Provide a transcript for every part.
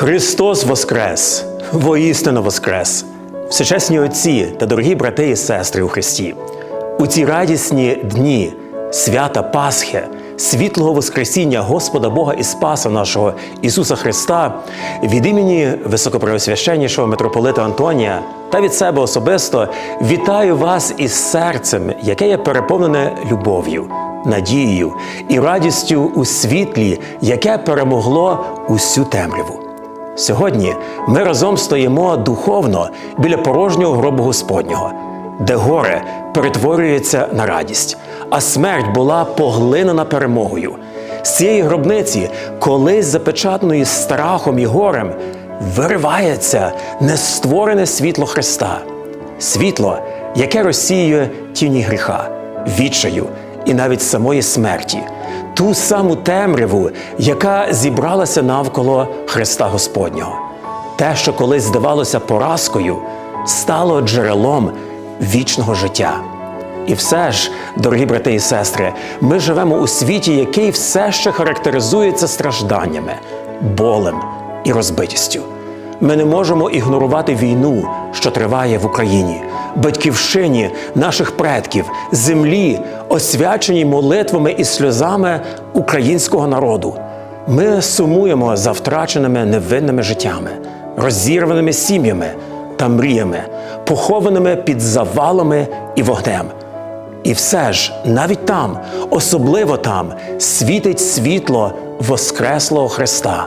Христос Воскрес! Воістину Воскрес! Всечесні отці та дорогі брати і сестри у Христі! У ці радісні дні свята Пасхи, світлого Воскресіння Господа Бога і Спаса нашого Ісуса Христа від імені Високопреосвященнішого митрополита Антонія та від себе особисто вітаю вас із серцем, яке є переповнене любов'ю, надією і радістю у світлі, яке перемогло усю темряву. Сьогодні ми разом стоїмо духовно біля порожнього гробу Господнього, де горе перетворюється на радість, а смерть була поглинена перемогою. З цієї гробниці, колись запечатаної страхом і горем, виривається нестворене світло Христа, світло, яке розсіює тіні гріха, відчаю і навіть самої смерті ту саму темряву, яка зібралася навколо Христа Господнього. Те, що колись здавалося поразкою, стало джерелом вічного життя. І все ж, дорогі брати і сестри, ми живемо у світі, який все ще характеризується стражданнями, болем і розбитістю. Ми не можемо ігнорувати війну, що триває в Україні, батьківщині наших предків, землі, освяченій молитвами і сльозами українського народу. Ми сумуємо за втраченими невинними життями, розірваними сім'ями та мріями, похованими під завалами і вогнем. І все ж, навіть там, особливо там, світить світло Воскреслого Христа.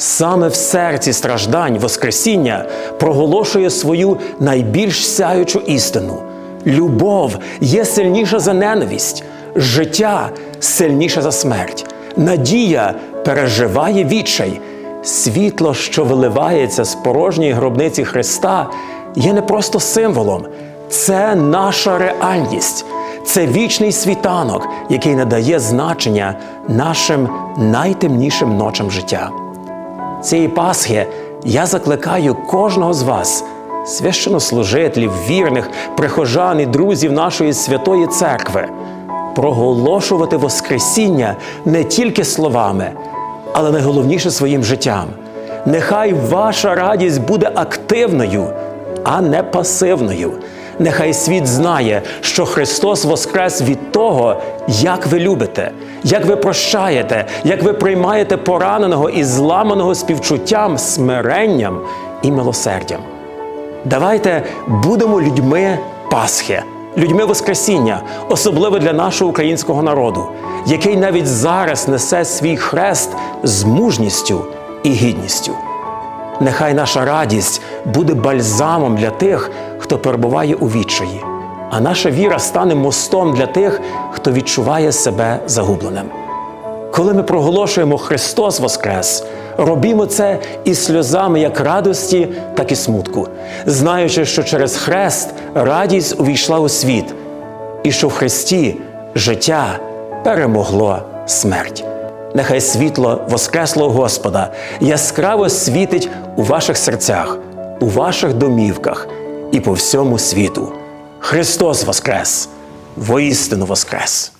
Саме в серці страждань Воскресіння проголошує свою найбільш сяючу істину. Любов є сильніша за ненависть, життя сильніше за смерть, надія переживає відчай. Світло, що виливається з порожньої гробниці Христа, є не просто символом, це наша реальність, це вічний світанок, який надає значення нашим найтемнішим ночам життя цієї Пасхи я закликаю кожного з вас, священнослужителів, вірних, прихожан і друзів нашої святої церкви, проголошувати Воскресіння не тільки словами, але найголовніше своїм життям. Нехай ваша радість буде активною, а не пасивною. Нехай світ знає, що Христос воскрес від того, як ви любите, як ви прощаєте, як ви приймаєте пораненого і зламаного співчуттям, смиренням і милосердям. Давайте будемо людьми Пасхи, людьми Воскресіння, особливо для нашого українського народу, який навіть зараз несе свій хрест з мужністю і гідністю. Нехай наша радість буде бальзамом для тих, хто перебуває у відчаї, а наша віра стане мостом для тих, хто відчуває себе загубленим. Коли ми проголошуємо Христос Воскрес, робімо це із сльозами як радості, так і смутку, знаючи, що через хрест радість увійшла у світ, і що в Христі життя перемогло смерть. Нехай світло Воскреслого Господа яскраво світить у ваших серцях, у ваших домівках і по всьому світу. Христос Воскрес! Воістину Воскрес!